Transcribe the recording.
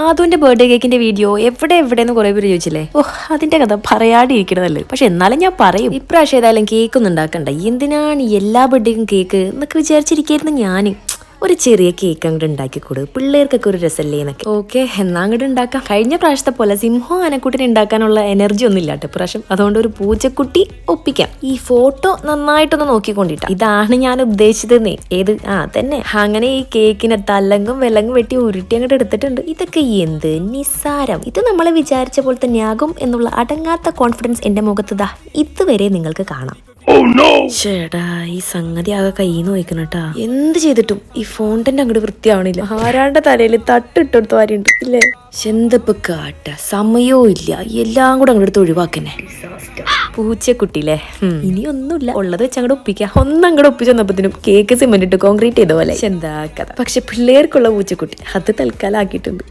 ആദുവിന്റെ birthday കേക്കിന്റെ video എവിടെ എവിടെ എന്ന് കുറെ പേര് ചോദിച്ചില്ലേ? ഓ അതിന്റെ കഥ പറയാണ്ടിരിക്കണതല്ലേ. പക്ഷെ എന്നാലും ഞാൻ പറയും. ഇപ്രാവശ്യം ഏതായാലും കേക്ക് ഒന്നും ഉണ്ടാക്കണ്ട. എന്തിനാണ് എല്ലാ ബർത്ത്ഡേക്കും കേക്ക് എന്നൊക്കെ വിചാരിച്ചിരിക്കായിരുന്നു ഞാൻ ഒരു ചെറിയ കേക്ക് അങ്ങോട്ട് ഉണ്ടാക്കി കൊടു. പിള്ളേർക്കൊക്കെ ഒരു രസമല്ലേ എന്നൊക്കെ. ഓക്കെ എന്നാ അങ്ങോട്ട് ഉണ്ടാക്കാം കഴിഞ്ഞ പ്രാവശ്യത്തെ പോലെ സിംഹം ആനക്കുട്ടിനെ ഉണ്ടാക്കാനുള്ള എനർജി ഒന്നും ഇല്ലാട്ടോ. പ്രാവശ്യം അതുകൊണ്ട് ഒരു പൂച്ചക്കുട്ടി ഒപ്പിക്കാം. ഈ ഫോട്ടോ നന്നായിട്ടൊന്ന് നോക്കിക്കൊണ്ടിട്ട. ഇതാണ് ഞാൻ ഉദ്ദേശിച്ചതെന്നേ. ഏത്? ആ തന്നെ അങ്ങനെ ഈ കേക്കിനെ തല്ലങ്കും വെല്ലങ്കും വെട്ടി ഉരുട്ടി അങ്ങോട്ട് എടുത്തിട്ടുണ്ട്. ഇതൊക്കെ എന്ത് നിസ്സാരം. ഇത് നമ്മൾ വിചാരിച്ച പോലെ തന്നെയാകും എന്നുള്ള അടങ്ങാത്ത കോൺഫിഡൻസ് എന്റെ മുഖത്ത് ഇതുവരെ നിങ്ങൾക്ക് കാണാം. ചേടാ ഈ സംഗതി ആകെ കയ്യിൽ കേട്ടാ എന്ത് ചെയ്തിട്ടും ഈ ഫോണ്ടന്റ് അങ്ങോട്ട് വൃത്തിയാവണില്ല. ആരാണ്ട തലയിൽ തട്ടിട്ടെടുത്ത് വാരിണ്ട് ഇല്ലേ? ചെന്തപ്പ് കാട്ട? സമയവും ഇല്ല. എല്ലാം കൂടെ അങ്ങോട്ട് എടുത്ത് ഒഴിവാക്കന്നെ. പൂച്ചക്കുട്ടില്ലേ ഉം. ഇനി ഒന്നുമില്ല. ഉള്ളത് വെച്ച് അങ്ങോട്ട് ഒപ്പിക്കാം. ഒന്നങ്ങോട്ട് ഒപ്പിച്ചു വന്നപ്പത്തിനും കേക്ക് സിമെന്റ് ഇട്ട് കോൺക്രീറ്റ് ചെയ്ത പോലെ. എന്താ കഥ? പക്ഷെ പിള്ളേർക്കുള്ള പൂച്ചക്കുട്ടി അത് തൽക്കാലം ആക്കിയിട്ടുണ്ട്.